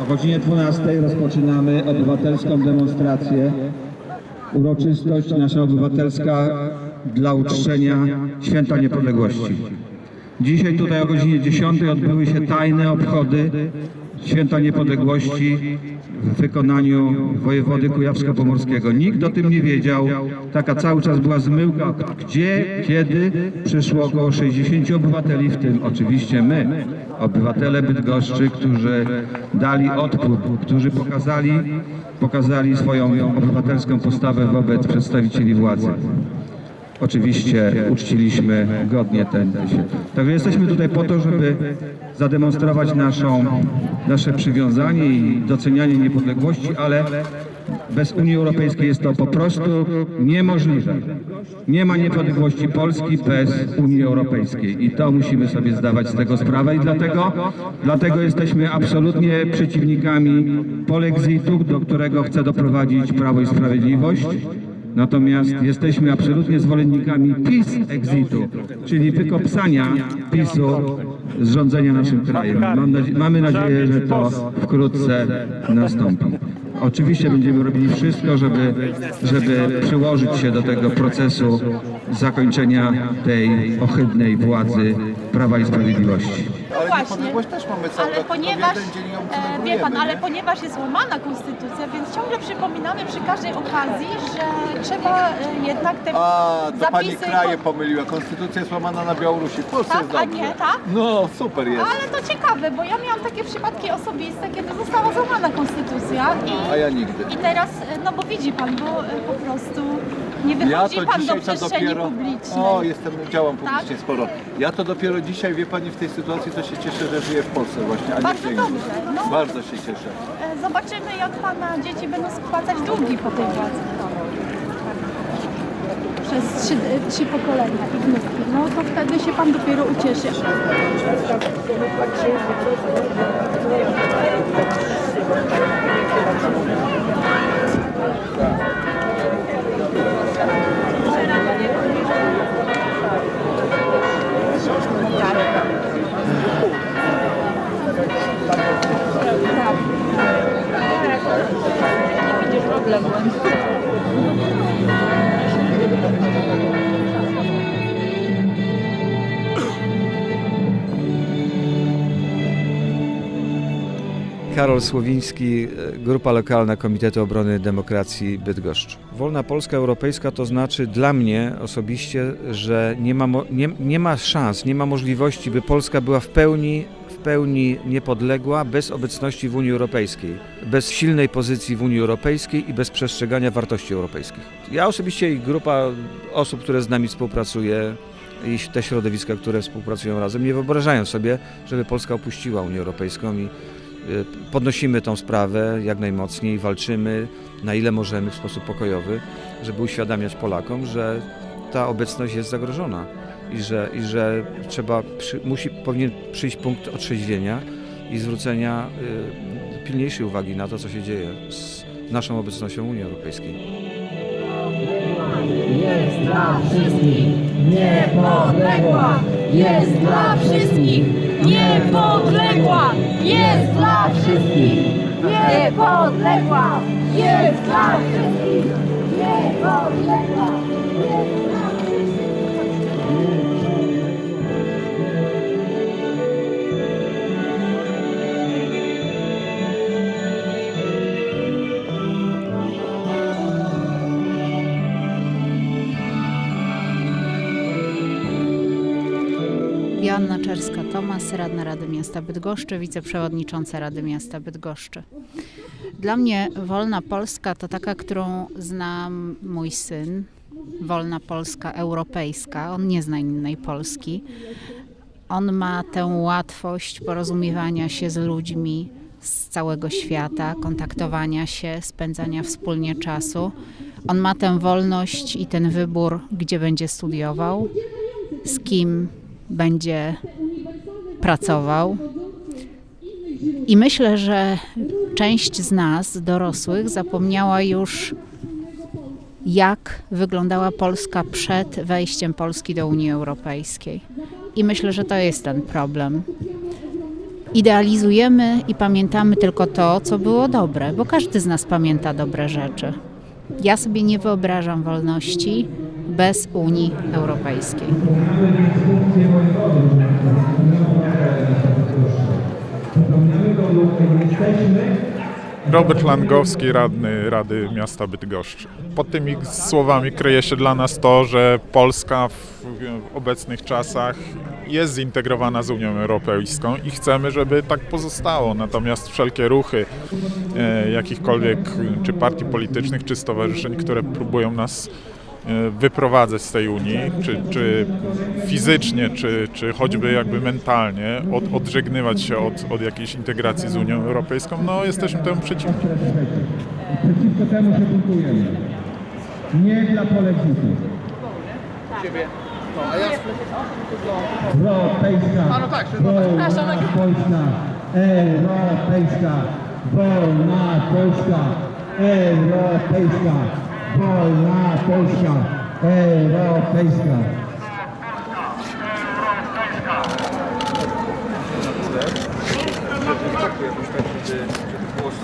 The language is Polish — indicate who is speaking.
Speaker 1: O godzinie 12 rozpoczynamy obywatelską demonstrację. Uroczystość nasza obywatelska dla uczczenia Święta Niepodległości. Dzisiaj tutaj o godzinie 10 odbyły się tajne obchody Święta Niepodległości w wykonaniu wojewody kujawsko-pomorskiego. Nikt o tym nie wiedział. Taka cały czas była zmyłka, gdzie, kiedy przyszło około 60 obywateli, w tym oczywiście my, obywatele Bydgoszczy, którzy dali odpór, którzy pokazali, pokazali swoją obywatelską postawę wobec przedstawicieli władzy. Oczywiście uczciliśmy godnie ten się. Także jesteśmy tutaj po to, żeby zademonstrować naszą, nasze przywiązanie i docenianie niepodległości, ale bez Unii Europejskiej jest to po prostu niemożliwe. Nie ma niepodległości Polski bez Unii Europejskiej i to musimy sobie zdawać z tego sprawę i dlatego, dlatego jesteśmy absolutnie przeciwnikami polexitu, do którego chce doprowadzić Prawo i Sprawiedliwość. Natomiast jesteśmy absolutnie zwolennikami PiS exitu, czyli wykopsania PiSu z rządzenia naszym krajem. Mam nadzie- mamy nadzieję, że to wkrótce nastąpi. Oczywiście będziemy robili wszystko, żeby, żeby przyłożyć się do tego procesu zakończenia tej ohydnej władzy Prawa i Sprawiedliwości.
Speaker 2: Ale
Speaker 3: Właśnie.
Speaker 2: niepodległość też mamy cały
Speaker 3: Ale ponieważ, e, wie pan, ale
Speaker 2: nie?
Speaker 3: ponieważ jest łamana konstytucja, więc ciągle przypominamy przy każdej okazji, że trzeba e, jednak te
Speaker 2: A, to pani kraje pomyliła. Konstytucja jest łamana na Białorusi. W Polsce
Speaker 3: Tak,
Speaker 2: jest
Speaker 3: a
Speaker 2: dobrze.
Speaker 3: nie, tak?
Speaker 2: No, super jest.
Speaker 3: Ale to ciekawe, bo ja miałam takie przypadki osobiste, kiedy została złamana konstytucja
Speaker 2: A
Speaker 3: i,
Speaker 2: ja nigdy.
Speaker 3: i teraz, e, no bo widzi pan, bo e, po prostu nie
Speaker 2: Ja
Speaker 3: wychodzi
Speaker 2: to
Speaker 3: pan do
Speaker 2: dzisiaj to
Speaker 3: przestrzeni
Speaker 2: dopiero.
Speaker 3: publicznej.
Speaker 2: O, jestem, działam
Speaker 3: Tak?
Speaker 2: publicznie sporo. Ja to dopiero dzisiaj, wie pani, w tej sytuacji to się cieszę, że żyję w Polsce właśnie, a nie
Speaker 3: Bardzo
Speaker 2: gdzie indziej.
Speaker 3: dobrze, no.
Speaker 2: Bardzo się cieszę.
Speaker 3: E, Zobaczymy, jak pana dzieci będą spłacać długi po tej władzy. Przez trzy, trzy pokolenia i wnutki. No to wtedy się pan dopiero ucieszy.
Speaker 4: Karol Słowiński, Grupa Lokalna Komitetu Obrony Demokracji Bydgoszcz. Wolna Polska Europejska to znaczy dla mnie osobiście, że nie ma, nie, nie ma szans, nie ma możliwości, by Polska była w pełni, pełni niepodległa bez obecności w Unii Europejskiej, bez silnej pozycji w Unii Europejskiej i bez przestrzegania wartości europejskich. Ja osobiście i grupa osób, które z nami współpracuje, i te środowiska, które współpracują razem, nie wyobrażają sobie, żeby Polska opuściła Unię Europejską i y, podnosimy tą sprawę jak najmocniej, walczymy na ile możemy w sposób pokojowy, żeby uświadamiać Polakom, że ta obecność jest zagrożona i że, i że trzeba, przy, musi, powinien przyjść punkt otrzeźwienia i zwrócenia y, pilniejszej uwagi na to, co się dzieje z naszą obecnością w Unii Europejskiej.
Speaker 5: jest dla wszystkich. Niepodległa, jest dla wszystkich. Niepodległa, jest dla wszystkich. Niepodległa, jest dla wszystkich. Niepodległa. jest dla
Speaker 6: Joanna Czerska-Tomas, radna Rady Miasta Bydgoszczy, wiceprzewodnicząca Rady Miasta Bydgoszczy. Dla mnie wolna Polska to taka, którą znam mój syn. Wolna Polska europejska. On nie zna innej Polski. On ma tę łatwość porozumiewania się z ludźmi z całego świata, kontaktowania się, spędzania wspólnie czasu. On ma tę wolność i ten wybór, gdzie będzie studiował, z kim będzie pracował. I myślę, że część z nas, dorosłych, zapomniała już, jak wyglądała Polska przed wejściem Polski do Unii Europejskiej. I myślę, że to jest ten problem. idealizujemy i pamiętamy tylko to, co było dobre, bo każdy z nas pamięta dobre rzeczy. Ja sobie nie wyobrażam wolności bez Unii Europejskiej.
Speaker 7: Robert Langowski, radny Rady Miasta Bydgoszczy. Pod tymi słowami kryje się dla nas to, że Polska w, obecnych czasach jest zintegrowana z Unią Europejską i chcemy, żeby tak pozostało. Natomiast wszelkie ruchy e, jakichkolwiek czy partii politycznych, czy stowarzyszeń, które próbują nas wyprowadzać z tej Unii, czy, czy fizycznie, czy, czy choćby jakby mentalnie, od, odżegnywać się od, od jakiejś integracji z Unią Europejską, no jesteśmy temu przeciwni.
Speaker 1: Przeciwko temu się buntujemy. Nie dla polexitu. Europejska, wolna Polska, Europejska, wolna Polska, Europejska, wolna Polska, Europejska.
Speaker 4: żeby głos